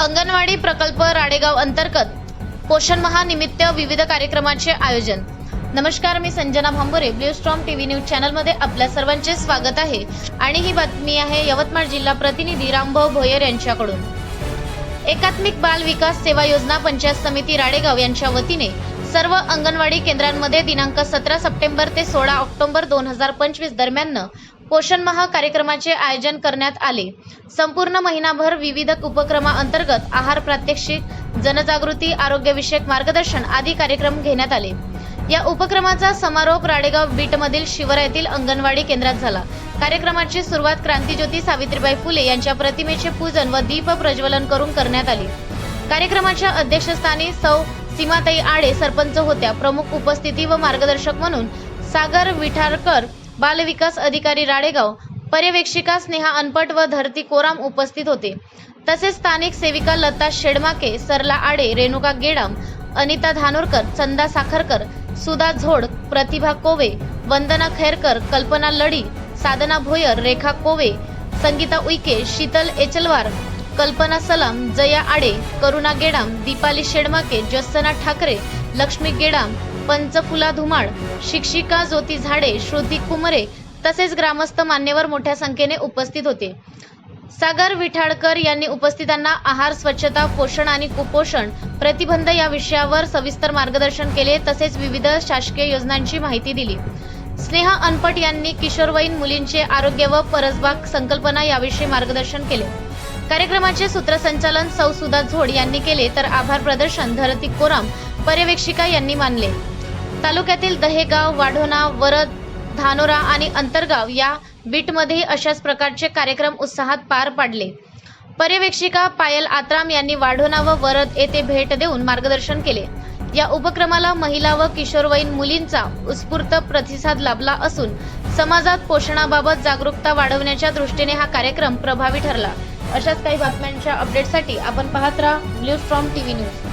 अंगणवाडी प्रकल्प राडेगाव अंतर्गत पोषण महानिमित्त विविध कार्यक्रमाचे आयोजन. नमस्कार मी Sanjana Bhambore blue storm TV news चॅनलमध्ये आपल्या सर्वांचे स्वागत आहे. आणि ही बातमी आहे यवतमाळ जिल्हा प्रतिनिधी रामभाऊ भोयर यांच्याकडून. एकात्मिक बाल विकास सेवा योजना पंचायत समिती राडेगाव यांच्या वतीने सर्व अंगणवाडी केंद्रांमध्ये दिनांक सतरा सप्टेंबर ते सोळा ऑक्टोबर दोन हजार पंचवीस दरम्यान पोषण महा कार्यक्रमाचे आयोजन करण्यात आले. संपूर्ण महिनाभर विविध उपक्रमाअंतर्गत आहार प्रात्यक्षिक जनजागृती आरोग्यविषयक मार्गदर्शन आदी कार्यक्रम घेण्यात आले. या उपक्रमाचा समारोप राडेगाव बीटमधील शिवरायातील अंगणवाडी केंद्रात झाला. कार्यक्रमाची सुरुवात क्रांतीज्योती सावित्रीबाई फुले यांच्या प्रतिमेचे पूजन व दीप प्रज्वलन करून करण्यात आले. कार्यक्रमाच्या अध्यक्षस्थानी सौ सीमाताई आडे सरपंच होत्या. प्रमुख उपस्थिती व मार्गदर्शक म्हणून सागर विठारकर बालविकास अधिकारी राडेगाव पर्यवेक्षिका स्नेहा अनपट व धरती कोराम उपस्थित होते. तसेच स्थानिक सेविका लता शेडमाके सरला आडे रेणुका गेडाम अनिता धानोरकर चंदा साखरकर सुधा झोड प्रतिभा कोवे वंदना खैरकर कल्पना लढी साधना भोयर रेखा कोवे संगीता उईके शीतल एचलवार कल्पना सलाम जया आडे करुणा गेडाम दीपाली शेडमाके जस्सना ठाकरे लक्ष्मी गेडाम पंचफुला धुमाळ शिक्षिका ज्योती झाडे श्रुती कुमरे तसेच ग्रामस्थ मान्यवर मोठ्या संख्येने उपस्थित होते. सागर विठाळकर यांनी उपस्थितांना आहार स्वच्छता पोषण आणि कुपोषण प्रतिबंध या विषयावर सविस्तर मार्गदर्शन केले तसेच विविध शासकीय योजनांची माहिती दिली. स्नेहा अनपट यांनी किशोरवयीन मुलींचे आरोग्य व परसबाग संकल्पना याविषयी मार्गदर्शन केले. कार्यक्रमाचे सूत्रसंचालन सौ सुधा झोड यांनी केले तर आभार प्रदर्शन धरती कोराम पर्यवेक्षिका यांनी मानले. तालुक्यातील दहेगाव वाढोणा वरद धानोरा आणि अंतरगाव या बीटमध्ये अशाच प्रकारचे कार्यक्रम उत्साहात पार पाडले. पर्यवेक्षिका पायल आत्राम यांनी वाढोणा व वरद येथे भेट देऊन मार्गदर्शन केले. या उपक्रमाला महिला व किशोरवयीन मुलींचा उत्स्फूर्त प्रतिसाद लाभला असून समाजात पोषणाबाबत जागरूकता वाढवण्याच्या दृष्टीने हा कार्यक्रम प्रभावी ठरला. अशाच काही बातम्यांच्या अपडेटसाठी आपण पाहत राहा न्यूज फ्रॉम टीव्ही न्यूज.